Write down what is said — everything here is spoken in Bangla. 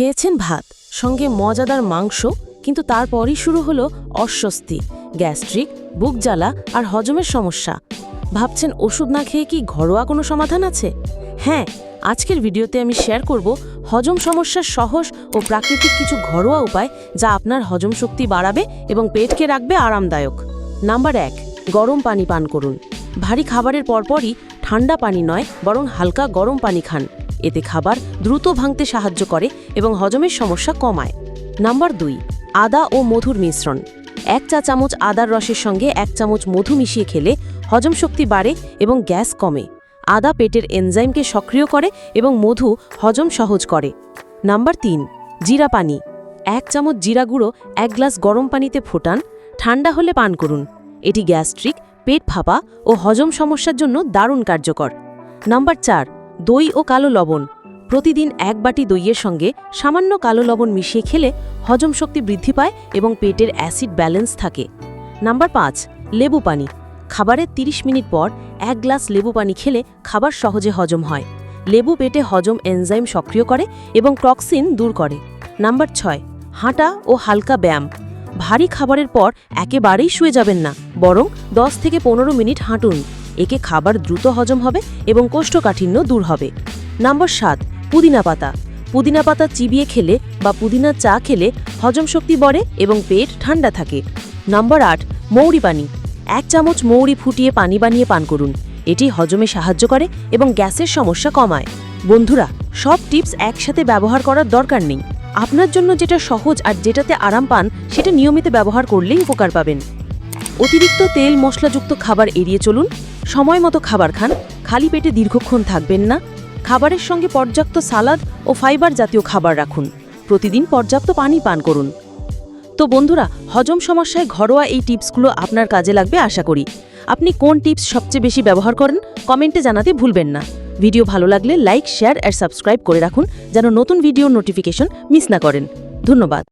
খেয়েছেন ভাত, সঙ্গে মজাদার মাংস, কিন্তু তারপরই শুরু হলো অস্বস্তি, গ্যাস্ট্রিক, বুক জ্বালা আর হজমের সমস্যা। ভাবছেন ওষুধ না খেয়ে কি ঘরোয়া কোনো সমাধান আছে? হ্যাঁ আজকের ভিডিওতে আমি শেয়ার করব হজম সমস্যার সহজ ও প্রাকৃতিক কিছু ঘরোয়া উপায় যা আপনার হজম শক্তি বাড়াবে এবং পেটকে রাখবে আরামদায়ক। নাম্বার এক, গরম পানি পান করুন। ভারী খাবারের পরপরই ঠান্ডা পানি নয়, বরং হালকা গরম পানি খান। এতে খাবার দ্রুত ভাঙতে সাহায্য করে এবং হজমের সমস্যা কমায়। নাম্বার দুই, আদা ও মধুর মিশ্রণ। এক চা চামচ আদার রসের সঙ্গে এক চামচ মধু মিশিয়ে খেলে হজম শক্তি বাড়ে এবং গ্যাস কমে। আদা পেটের এনজাইমকে সক্রিয় করে এবং মধু হজম সহজ করে। নাম্বার তিন, জিরা পানি। এক চামচ জিরা গুঁড়ো এক গ্লাস গরম পানিতে ফোটান, ঠান্ডা হলে পান করুন। এটি গ্যাস্ট্রিক, পেট ফাঁপা ও হজম সমস্যার জন্য দারুণ কার্যকর। নাম্বার চার দই ও কালো লবণ। প্রতিদিন এক বাটি দইয়ের সঙ্গে সামান্য কালো লবণ মিশিয়ে খেলে হজম শক্তি বৃদ্ধি পায় এবং পেটের অ্যাসিড ব্যালেন্স থাকে। নাম্বার পাঁচ, লেবু পানি। খাবারের ৩০ মিনিট পর এক গ্লাস লেবু পানি খেলে খাবার সহজে হজম হয়। লেবু পেটে হজম এনজাইম সক্রিয় করে এবং টক্সিন দূর করে। নাম্বার ছয়, হাঁটা ও হালকা ব্যায়াম। ভারী খাবারের পর একেবারেই শুয়ে যাবেন না, বরং 10 থেকে পনেরো মিনিট হাঁটুন। একে খাবার দ্রুত হজম হবে এবং কোষ্ঠকাঠিন্য দূর হবে। নাম্বার সাত, পুদিনা পাতা। পুদিনা পাতা চিবিয়ে খেলে বা পুদিনা চা খেলে হজম শক্তি বাড়ে এবং পেট ঠান্ডা থাকে। নাম্বার আট, মৌরি পানি। এক চামচ মৌরি ফুটিয়ে পানি বানিয়ে পান করুন। এটি হজমে সাহায্য করে এবং গ্যাসের সমস্যা কমায়। বন্ধুরা, সব টিপস একসাথে ব্যবহার করার দরকার নেই। আপনার জন্য যেটা সহজ আর যেটাতে আরাম পান, সেটা নিয়মিত ব্যবহার করলেই উপকার পাবেন। অতিরিক্ত তেল মশলাযুক্ত খাবার এড়িয়ে চলুন। সময় মতো খাবার খান, খালি পেটে দীর্ঘক্ষণ থাকবেন না। খাবারের সঙ্গে পর্যাপ্ত সালাদ ও ফাইবার জাতীয় খাবার রাখুন। প্রতিদিন পর্যাপ্ত পানি পান করুন। তো বন্ধুরা, হজম সমস্যায় ঘরোয়া এই টিপসগুলো আপনার কাজে লাগবে আশা করি। আপনি কোন টিপস সবচেয়ে বেশি ব্যবহার করেন, কমেন্টে জানাতে ভুলবেন না। ভিডিও ভালো লাগলে লাইক, শেয়ার আর সাবস্ক্রাইব করে রাখুন, যেন নতুন ভিডিওর নোটিফিকেশন মিস না করেন। ধন্যবাদ।